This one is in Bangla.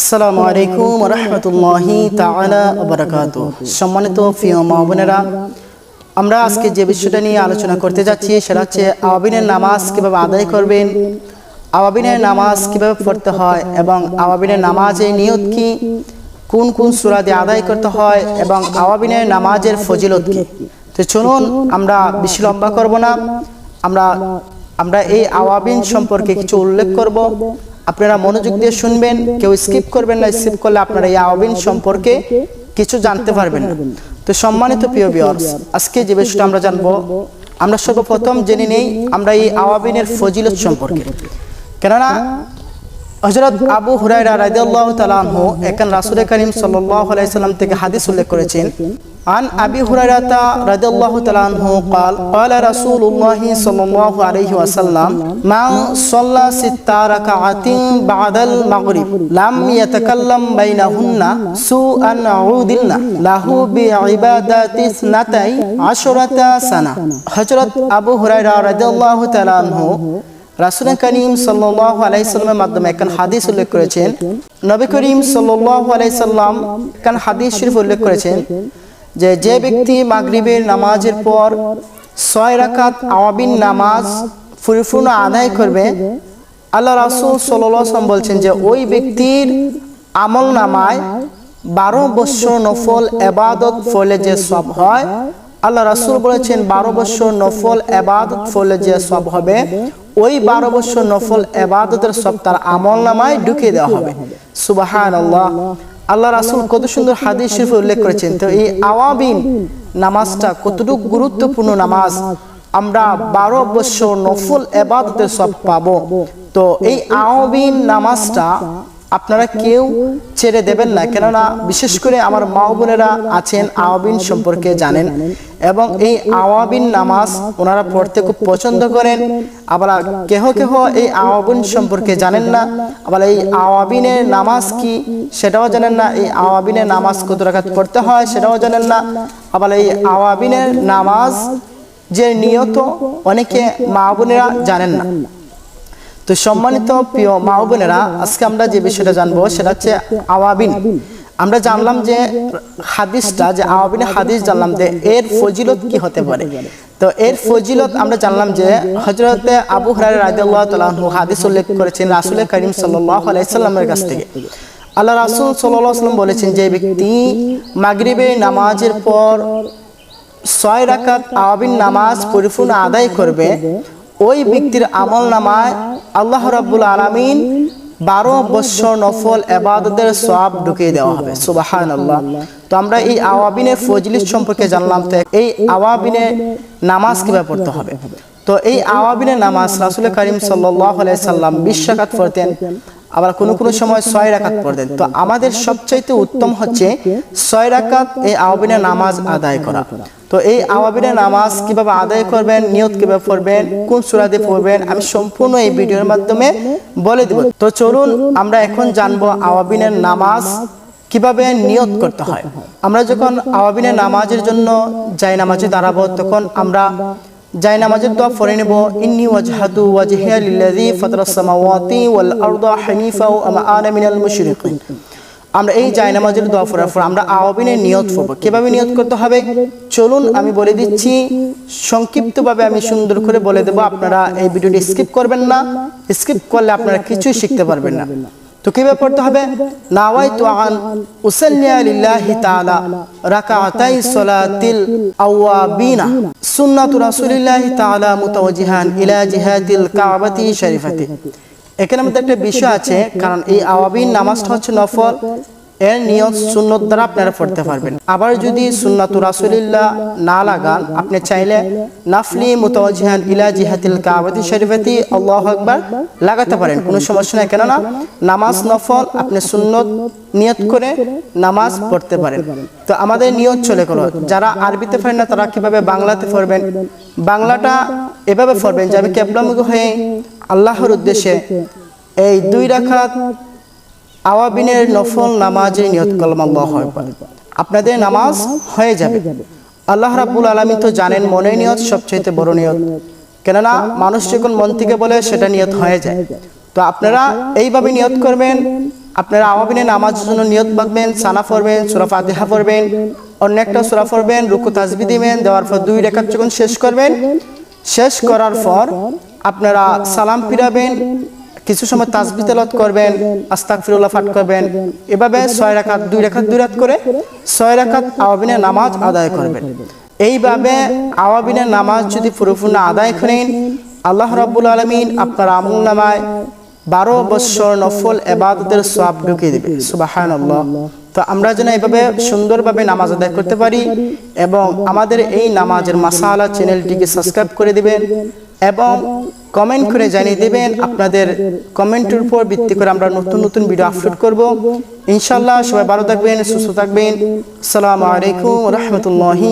আসসালামু আলাইকুম রহমতুল্লাহি তাআলা বারাকাতু সম্মানিত প্রিয় মা বোনেরা আমরা আজকে যে বিষয়টা নিয়ে আলোচনা করতে যাচ্ছি সেটা হচ্ছে আওয়াবিনের নামাজ কীভাবে আদায় করবেন আওয়াবিনের নামাজ কীভাবে পড়তে হয় এবং আওয়াবিনের নামাজের নিয়ত কি কোন কোন সূরা দিয়ে আদায় করতে হয় এবং আওয়াবিনের নামাজের ফজিলত কি। তো চলুন আমরা বেশি লম্বা করব না আমরা আমরা এই আওয়াবিন সম্পর্কে কিছু উল্লেখ করব। আপনারা মনোযোগ দিয়ে শুনবেন, কেউ স্কিপ করবেন না স্কিপ করলে আপনারা এই আওবিন সম্পর্কে কিছু জানতে পারবেন না। তো সম্মানিত প্রিয় বিয়ার্স আজকে যে বিষয়টা আমরা জানব, আমরা সর্বপ্রথম জেনে নেই আমরা এই আওয়াবিনের ফজিলত সম্পর্কে। কেননা হযরত আবু হুরায়রা রাদিয়াল্লাহু তাআলা আনহু একান রাসূল করিম সাল্লাল্লাহু আলাইহি সাল্লাম থেকে হাদিস উল্লেখ করেছেন عن أبي هريرة رضي الله تعالى عنه قال قال رسول الله صلى الله عليه وسلم من صلى ست ركعات بعد المغرب لم يتكلم بينهن سوءا عودلن له بعبادات اثنتي عشرة سنة حجرت أبو هريرة رضي الله تعالى عنه রাসুল করিম সাল্লাহ মাধ্যমে একখান হাদিস উল্লেখ করেছেন। নবী করিম সাল্লাহ আলাইসাল্লাম হাদিস শরীফ উল্লেখ করেছেন যে যে ব্যক্তি মাগরিবের নামাজের পর ছয় রাকাত আওয়াবিন নামাজ পরিপূর্ণ আদায় করবে, আল্লাহ রাসুল সাল্লাম বলছেন যে, ওই ব্যক্তির আমল নামায় বারো বৎসর নফল এবাদত ফলে যে সব হয়, আল্লাহ রাসুল বলেছেন বারো বৎসর নফল এবাদত ফলে যে সব হবে ওই বারো বছর নফল এবাদতের সব তার আমল নামায় ঢুকিয়ে দেওয়া হবে। সুবাহান আল্লাহ আল্লাহ রাসুল কত সুন্দর হাদিস শরীফে উল্লেখ করেছেন, তো এই আওয়াবিন নামাজটা কতটুকু গুরুত্বপূর্ণ নামাজ? আমরা বারো বছর নফল এবাদতের সব পাবো। তো এই আওয়াবিন নামাজটা আপনারা কেউ ছেড়ে দেবেন না। কেননা বিশেষ করে আমার মা বোনেরা আছেন, আওয়াবিন সম্পর্কে জানেন এবং এই আওয়াবিন নামাজ ওনারা পড়তে খুব পছন্দ করেন। আবার কেহ কেহ এই আওয়াবিন সম্পর্কে জানেন না। আবার এই আওয়াবিনের নামাজ কি সেটাও জানেন না। এই আওয়াবিনের নামাজ কত রাখাত পড়তে হয় সেটাও জানেন না। আবার এই আওয়াবিনের নামাজ যে নিয়ত অনেকে মা বোনেরা জানেন না। তো সম্মানিত প্রিয় মা বোনেরা, আজকে আমরা যে বিষয়টা জানব সেটা হচ্ছে আওয়াবিন। আমরা জানলাম যে হাদিসটা, যে আওয়াবিন হাদিস জানলাম যে এর ফজিলত কি হতে পারে। তো এর ফজিলত আমরা জানলাম যে হজরতে আবু হরার রাজিয়াল্লাহ হাদিস উল্লেখ করেছেন রাসুল করিম সাল্লাহ আলাইসাল্লামের কাছ থেকে। আল্লাহ রাসুল সাল্লাম বলেছেন যে ব্যক্তি মাগরিবে নামাজের পর ছয় রাকাত আওয়াবিন নামাজ পরিপূর্ণ আদায় করবে ওই ব্যক্তির আমল নামায় আল্লাহ রাব্বুল আলামিন বারো বৎসর নফল এবাদতের সব ঢুকিয়ে দেওয়া হবে। সুবাহান আল্লাহ তো আমরা এই আওয়াবিনের ফজলিস সম্পর্কে জানলাম তো এই আওয়াবিনের নামাজ কীভাবে পড়তে হবে? তো এই আওয়াবিনের নামাজ রাসুল করিম সাল্লাহ সাল্লাম বিশ পড়তেন, আবার কোনো কোনো সময় ছয় রাকাত পড়তেন। তো আমাদের সবচাইতে উত্তম হচ্ছে ছয় রাকাত এই আওয়াবিনের নামাজ আদায় করা। তো এই আওয়াবিনের নামাজ কীভাবে আদায় করবেন, নিয়ত কীভাবে পড়বেন, কোন সুরাতে পড়বেন, আমি সম্পূর্ণ এই ভিডিওর মাধ্যমে বলে দেব। তো চলুন আমরা এখন জানব আওয়াবিনের নামাজ কীভাবে নিয়ত করতে হয়। আমরা যখন আওয়াবিনের নামাজের জন্য যাই নামাজে দাঁড়াবো, তখন আমরা যাই নামাজের দোয়া পড়ে নেব, ইন্নি ওয়াজহাতু ওয়াজহিয়া লিল্লাযী ফাতারাস সামাওয়াতি ওয়াল আরদা হানিফা ওয়া আনা মিনাল মুশরিকিন। আমরা এই জায় নামাজের দোয়া পড়ার পর আমরা আওয়াবিনের নিয়ত করব। কীভাবে নিয়ত করতে হবে? চলুন আমি বলে দিচ্ছি, সংক্ষিপ্তভাবে আমি সুন্দর করে বলে দেবো, আপনারা এই ভিডিওটি স্কিপ করবেন না। স্কিপ করলে আপনারা কিছুই শিখতে পারবেন না। তো কীভাবে পড়তে হবে? নাওয়াই তো আন উসাল্লিয়া লিল্লাহি তাআলা রাকাতাই সালাতিল আওয়াবিনা। সুন্নাতু রাসূলিল্লাহি তাআলা মুতাওয়াজিহান ইলা জিহাদিল কাবাতি শরীফাতি। এখানে মধ্যে একটা বিষয় আছে কারণ এই আওয়াবিন নামাজটা হচ্ছে নফল। এর নিয়ত সুন্নত দ্বারা আপনারা পড়তে পারবেন। আবার যদি সুন্নাতু রাসূলিল্লাহ না লাগান, আপনি চাইলে নাফলি মুতাওয়াজিহান ইলা জিহাতিল কাবাতি শরীফাতি, আল্লাহু আকবার, লাগাতে পারেন। কোনো সমস্যা নাই। কেননা নামাজ নফল, আপনি সুন্নত নিয়ত করে নামাজ পড়তে পারেন। তো আমাদের নিয়ত চলে করো যারা আরবিতে পারেন না, তারা কীভাবে বাংলাতে পড়বেন? বাংলাটা এভাবে পড়বেন যে আমি কেবলামুখী হয়ে আল্লাহর উদ্দেশ্যে এই দুই রাখাত আওয়াবিনের নফল নামাজে নিয়ত করলাম আল্লাহ আপনাদের নামাজ হয়ে যাবে। আল্লাহ রাব্বুল আলমী তো জানেন মনে নিয়ত সবচেয়ে বড় নিয়ত। কেননা মানুষ যখন মন থেকে বলে, সেটা নিয়ত হয়ে যায়। তো আপনারা এইভাবে নিয়ত করবেন। আপনারা আওয়াবিনের নামাজের জন্য নিয়ত বাঁধবেন, সানা পড়বেন, সুরা ফাতিহা পড়বেন, অন্য একটা সুরা পড়বেন, রুকু, তাসবি দিবেন, দেওয়ার পর দুই রেখাত যখন শেষ করবেন, শেষ করার পর আপনারা সালাম ফিরাবেন কিছু সময় তাসবি তেলত করবেন আস্তাক ফিরুল্লাহ পাঠ করবেন এভাবে ছয় রাকাত দুই রাকাত দুই রাত করে ছয় রাকাত আওয়াবিনের নামাজ আদায় করবেন। এইভাবে আওয়াবিনের নামাজ যদি পুরোপূর্ণ আদায় করেন আল্লাহ রাব্বুল আলমিন আপনার আমুল নামায় বারো বৎসর নফল এবাদতের সব ঢুকিয়ে দেবে। সুবাহান তো আমরা যেন এইভাবে সুন্দরভাবে নামাজ আদায় করতে পারি এবং আমাদের এই নামাজের মাসালা চ্যানেলটিকে সাবস্ক্রাইব করে দিবেন। এবং কমেন্ট করে জানিয়ে দেবেন আপনাদের কমেন্টের উপর ভিত্তি করে আমরা নতুন নতুন ভিডিও আপলোড করব। ইনশাল্লাহ সবাই ভালো থাকবেন সুস্থ থাকবেন। আসসালামু আলাইকুম রহমতুল্লাহি